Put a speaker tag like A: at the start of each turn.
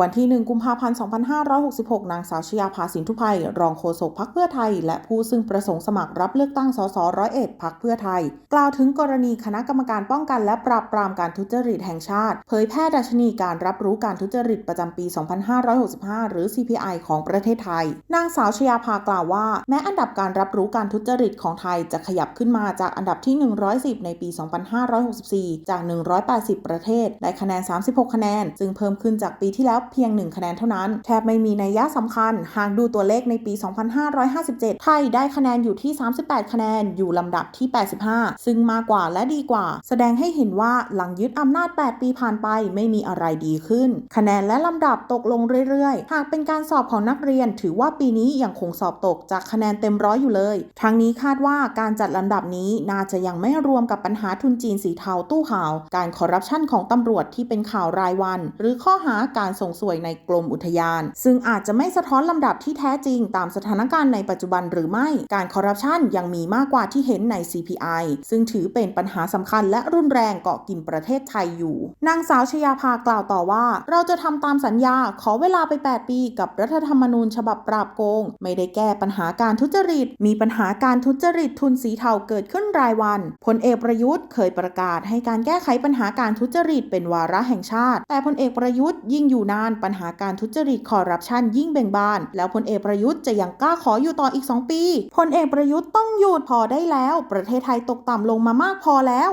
A: วันที่ 1 กุมภาพันธ์ 2566 นางสาวชยาภาสินทุไพรองโฆษกพักเพื่อไทย และผู้ซึ่งประสงค์สมัครรับเลือกตั้งสสร้อยเอ็ดพักเพื่อไทย กล่าวถึงกรณีคณะกรรมการป้องกันและปราบปรามการทุจริตแห่งชาติ เผยแพร่ดัชนีการรับรู้การทุจริตประจำปี 2565 หรือ CPI ของประเทศไทย นางสาวชยาภากล่าวว่า แม้อันดับการรับรู้การทุจริตของไทยจะขยับขึ้นมาจากอันดับที่ 110 ในปี 2564 จาก 180 ประเทศ ได้คะแนน 36 คะแนน ซึ่งเพิ่มขึ้นจากปีที่แล้วเพียง 1 คะแนนเท่านั้น แทบไม่มีนัยยะสำคัญ หากดูตัวเลขในปี 2557 ไทยได้คะแนนอยู่ที่ 38 คะแนน อยู่ลำดับที่ 85 ซึ่งมากกว่าและดีกว่า แสดงให้เห็นว่าหลังยึดอำนาจ 8 ปีผ่านไปไม่มีอะไรดีขึ้น คะแนนและลำดับตกลงเรื่อยๆ หากเป็นการสอบของนักเรียน ถือว่าปีนี้ยังคงสอบตกจากคะแนนเต็มร้อยอยู่เลย ทั้งนี้คาดว่าการจัดลำดับนี้น่าจะยังไม่รวมกับปัญหาทุนจีนสีเทาตู้ห่าว การคอร์รัปชันของตำรวจที่เป็นข่าวรายวัน หรือข้อหาการส่งสวยในกรมอุทยาน ซึ่งอาจจะไม่สะท้อนลำดับที่แท้จริงตามสถานการณ์ในปัจจุบันหรือไม่ การคอร์รัปชันยังมีมากกว่าที่เห็นใน CPI ซึ่งถือเป็นปัญหาสำคัญและรุนแรงเกาะกินประเทศไทยอยู่ นางสาวชยาภากล่าวต่อว่า เราจะทำตามสัญญาขอเวลาไป 8 ปีกับรัฐธรรมนูญฉบับปราบโกง ไม่ได้แก้ปัญหาการทุจริต มีปัญหาการทุจริตทุนสีเทาเกิดขึ้นรายวันพลเอกประยุทธ์เคยประกาศให้การแก้ไขปัญหาการทุจริตเป็นวาระแห่งชาติ แต่พลเอกประยุทธ์ยิ่งอยู่นานปัญหาการทุจริตคอร์รัปชันยิ่งเบ่งบาน แล้วพลเอกประยุทธ์จะยังกล้าขออยู่ต่ออีก 2 ปีพลเอกประยุทธ์ต้องหยุดพอได้แล้ว ประเทศไทยตกต่ำลงมามากพอแล้ว